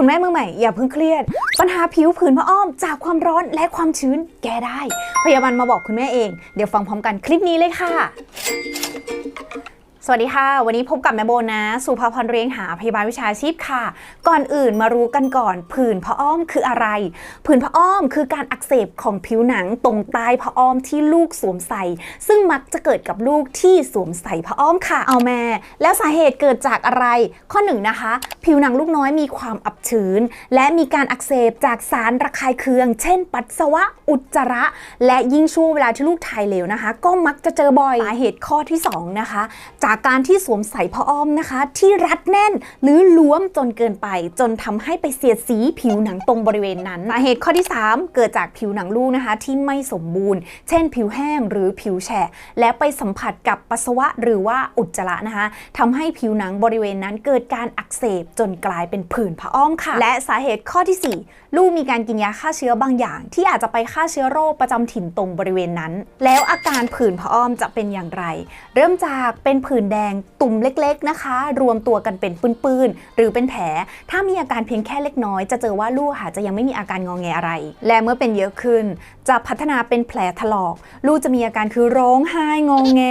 คุณแม่มือใหม่อย่าเพิ่งเครียด ปัญหาผิวผื่นพะอ้อม จากความร้อนและความชื้นแก้ได้ พยาบาลมาบอกคุณแม่เอง เดี๋ยวฟังพร้อมกันคลิปนี้เลยค่ะ สวัสดีค่ะ วันนี้พบกับแม่โบนะสุภาพรเรียงหาพยาบาลวิชาชีพค่ะ ก่อนอื่นมารู้กันก่อน ผื่นพะอ้อมคืออะไร ผื่นพะอ้อมคือการอักเสบของผิวหนังตรงใต้พะอ้อมที่ลูกสวมใส่ ซึ่งมักจะเกิดกับลูกที่สวมใส่พะอ้อมค่ะ เอาแม่ แล้วสาเหตุเกิดจากอะไร ข้อหนึ่งนะคะ ผิวหนังลูกน้อยมีความอับชื้น และมีการอักเสบจากสารระคายเคือง เช่น ปัสสาวะอุจจาระ และยิ่งช่วงเวลาที่ลูกถ่ายเหลวนะคะ ก็มักจะเจอบ่อยสาเหตุข้อที่สองนะคะ จากการที่สวมใส่ผ้าอ้อมนะคะ ที่รัดแน่นหรือล้วมจนเกินไป จนทำให้ไปเสียดสีผิวหนังตรงบริเวณนั้นสาเหตุข้อที่ 3 เกิดจากผิวหนังลูกนะคะ ที่ไม่สมบูรณ์ เช่น ผิวแห้งหรือผิวแฉะและไปสัมผัสกับปัสสาวะหรือว่าอุจจาระนะคะทำให้ผิวหนังบริเวณนั้นเกิดการอักเสบจนกลายเป็นผื่นผ้าอ้อมค่ะ และสาเหตุข้อที่ 4 ลูกมีการกินยาฆ่าเชื้อบางอย่าง ที่อาจจะไปฆ่าเชื้อโรคประจำถิ่นตรงบริเวณนั้น แล้วอาการผื่นผ้าอ้อมจะเป็นอย่างไร เริ่มจากเป็นผื่นแดงตุ่มเล็กๆนะคะ รวมตัวกันเป็นปื้นๆ หรือเป็นแผล ถ้ามีอาการเพียงแค่เล็กน้อย จะเจอว่าลูกค่ะจะยังไม่มีอาการงองแงอะไร และเมื่อเป็นเยอะขึ้น จะพัฒนาเป็นแผลถลอก ลูกจะมีอาการคือร้องไห้งองแง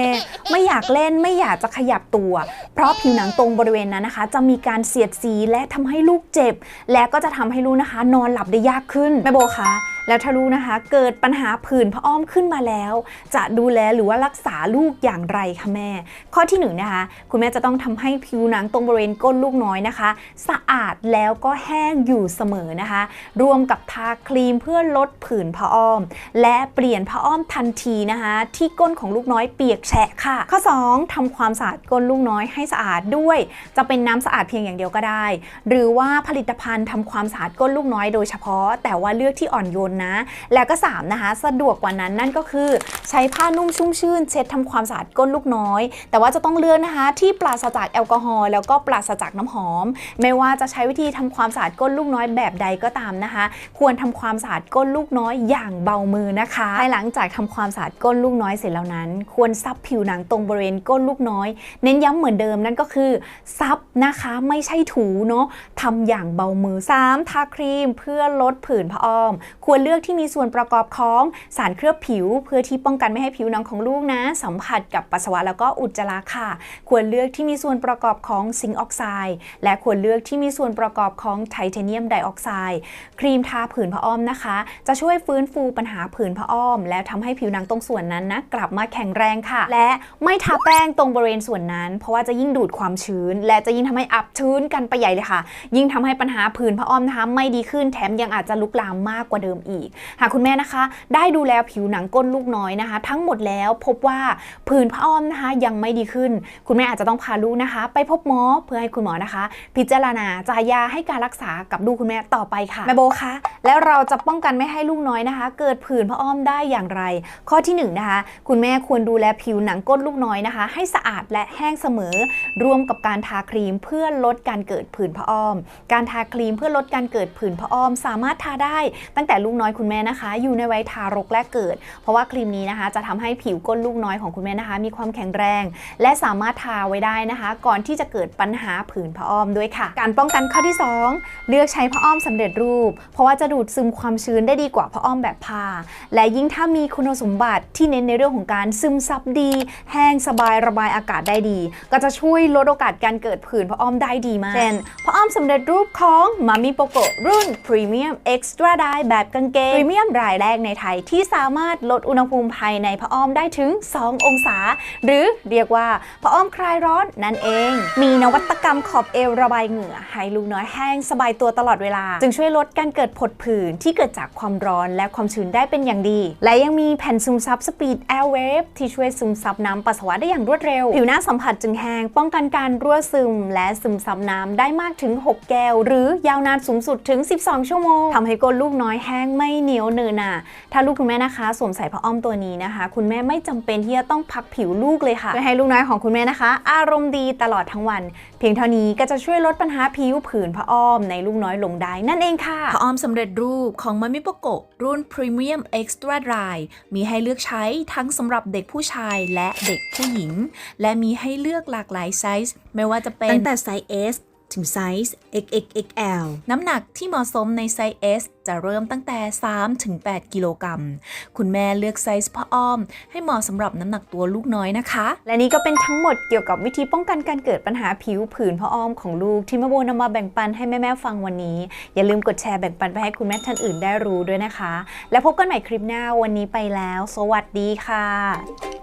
ไม่อยากเล่นไม่อยากจะขยับตัว เพราะผิวหนังตรงบริเวณนั้นนะคะ จะมีการเสียดสีและทำให้ลูกเจ็บ และก็จะทำให้ลูกนะคะ นอนหลับได้ยากขึ้นแม่โบคะ แล้วถ้าลูกนะคะ เกิดปัญหาผื่นพะอ้อมขึ้นมาแล้ว จะดูแลหรือว่ารักษาลูกอย่างไรคะแม่ ข้อที่หนึ่งนะคะ คุณแม่จะต้องทำให้ผิวหนังตรงบริเวณก้นลูกน้อยนะคะ สะอาดแล้วก็แห้งอยู่เสมอนะคะ รวมกับทาครีมเพื่อลดผื่นพะอ้อม และเปลี่ยนพะอ้อมทันทีนะคะ ที่ก้นของลูกน้อยเปียกแฉะค่ะ ข้อ 2ทำความสะอาดก้นลูกน้อยให้สะอาดด้วย จะเป็นน้ำสะอาดเพียงอย่างเดียวก็ได้ หรือว่าผลิตภัณฑ์ทำความสะอาดก้นลูกน้อยโดยเฉพาะ แต่ว่าเลือกที่อ่อนโยนนะ แล้วก็ 3 นะคะ สะดวกกว่านั้นนั่นก็คือ ใช้ผ้านุ่มชุ่มชื่น เช็ดทำความสะอาดก้นลูกน้อย แต่ว่าจะต้องเลือกนะคะ ที่ปราศจากแอลกอฮอล์แล้วก็ปราศจากน้ำหอม ไม่ว่าจะใช้วิธีทำความสะอาดก้นลูกน้อยแบบใดก็ตามนะคะ ควรทำความสะอาดก้นลูกน้อยอย่างเบามือนะคะภายหลังจากทำความสะอาดก้นลูกน้อยเสร็จแล้วนั้น ควรซับผิวหนังตรงบริเวณก้นลูกน้อย เน้นย้ำเหมือนเดิมนั่นก็คือซับนะคะไม่ใช่ถูเนาะทำอย่างเบามือ 3. ทาครีมเพื่อลดผื่นพระอ้อม ควรเลือกที่มีส่วนประกอบของสารเคลือบผิว เพื่อที่ป้องกันไม่ให้ผิวหนังของลูกนะ สัมผัสกับปัสสาวะแล้วก็อุจจาระค่ะ ควรเลือกที่มีส่วนประกอบของซิงค์ออกไซด์และควรเลือกที่มีส่วนประกอบของไทเทเนียมไดออกไซด์ครีมทาผื่นพระอ้อมนะคะ จะช่วยฟื้นฟูปัญหาผื่นพระอ้อม แล้วทำให้ผิวหนังตรงส่วนนั้นนะกลับมาแข็งแรงค่ะ และไม่ทาแป้งตรงบริเวณส่วนนั้น เพราะว่าจะยิ่งดูดความชื้น และจะยิ่งทำให้อับชื้นกันไปใหญ่เลยค่ะ ยิ่งทำให้ปัญหาผื่นพระอ้อมนะคะไม่ดีขึ้นแถมยังอาจจะลุกลามมากกว่าเดิมอีกหากคุณแม่นะคะ ได้ดูแลผิวหนังก้นลูกน้อยนะคะ ทั้งหมดแล้วพบว่าผื่นพระอ้อมนะคะยังไม่ดีขึ้น คุณแม่อาจจะต้องพาลูกนะคะ ไปพบหมอเพื่อให้คุณหมอนะคะ พิจารณาจ่ายยาให้การรักษากับลูกคุณแม่ต่อไปค่ะแม่โบคะแล้วเราจะป้องกันไม่ให้ลูกน้อยนะคะ เกิดผื่นพระอ้อมได้อย่างไร ข้อที่หนึ่งนะคะ คุณแม่ควรดูแลผิวหนังก้นลูกน้อยนะคะ ให้สะอาดและแห้งเสมอ ร่วมกับการทาครีมเพื่อลดการเกิดผื่นพระอ้อม การทาครีมเพื่อลดการเกิดผื่นพระอ้อม สามารถทาได้ตั้งแต่ลูกน้อยคุณแม่นะคะ อยู่ในวัยทารกแรกเกิด เพราะว่าครีมนี้นะคะ จะทำให้ผิวก้นลูกน้อยของคุณแม่นะคะ มีความแข็งแรง และสามารถทาไว้ได้นะคะ ก่อนที่จะเกิดปัญหาผื่นพระอ้อมด้วยค่ะ การป้องกันข้อที่ 2 เลือกใช้พระอ้อมสำเร็จรูป เพราะว่าจะดูดซึมความชื้นได้ดีกว่าพระอ้อมแบบผ้า และยิ่งถ้ามีคุณสมบัติที่เน้นในเรื่องของการซึมซับดี แห้งสบายระบายอากาศได้ดี ก็จะช่วยลดโอกาสการเกิดผื่นพระอ้อมได้ดีมากเช่นพระอ้อมสำเร็จรูปของมามิโปโกรุ่น Premium Extra Dye แบบกางเกง Premium รายแรกในไทยที่สามารถลดอุณหภูมิภายในพระอ้อมได้ถึง 2 องศา หรือเรียกว่าพระอ้อมคลายร้อนนั่นเอง มีนวัตกรรมขอบเอวระบายเหงื่อ ให้ลูกน้อยแห้งสบายตัวตลอดเวลา จึงช่วยลดการเกิดผดผื่นที่เกิดจากความร้อนและความชื้นได้เป็นอย่างดี และยังมีแผ่นซึมซับสปีดแอร์เวฟที่ช่วยซึมซับน้ำปัสสาวะได้อย่างรวดเร็ว ผิวหน้าสัมผัสจึงแห้งป้องกันการรั่วซึม และซึมซับน้ำได้มากถึง 6 แก้ว หรือยาวนานสูงสุดถึง 12 ชั่วโมงทำให้ก้นลูกน้อยแห้งไม่เหนียวเนินหนาถ้าลูกคุณแม่นะคะสวมใส่ผ้าอ้อมตัวนี้นะคะ คุณแม่ไม่จำเป็นที่จะต้องพักผิวลูกเลยค่ะเพื่อให้ลูกน้อยของคุณแม่นะคะ อารมณ์ดีตลอดทั้งวัน เพียงเท่านี้ก็จะช่วยลดปัญหาผิวผื่นผ้าอ้อมในลูกน้อยลงได้นั่นเองค่ะผ้าอ้อมสำเร็จรูปของมามิโปโกะรุ่น Premium Extra Dry มีให้เลือกใช้ทั้งสำหรับเด็กผู้ชายและเด็กผู้หญิง และมีให้เลือกหลากหลายไซส์ไม่ว่าจะเป็นตั้งแต่ไซส์ S ถึงไซส์ XXXL น้ำหนักที่เหมาะสมในไซส์ S จะเริ่มตั้งแต่ 3-8 กิโลกรัม คุณแม่เลือกไซส์พ่ออ้อม ให้เหมาะสำหรับน้ำหนักตัวลูกน้อยนะคะ และนี่ก็เป็นทั้งหมดเกี่ยวกับวิธีป้องกันการเกิดปัญหาผิวผื่นพระอ้อมของลูกที่แม่โบนำมาแบ่งปันให้แม่ๆฟังวันนี้ อย่าลืมกดแชร์แบ่งปันไปให้คุณแม่ท่านอื่นได้รู้ด้วยนะคะ แล้วพบกันใหม่คลิปหน้าวันนี้ไปแล้ว สวัสดีค่ะ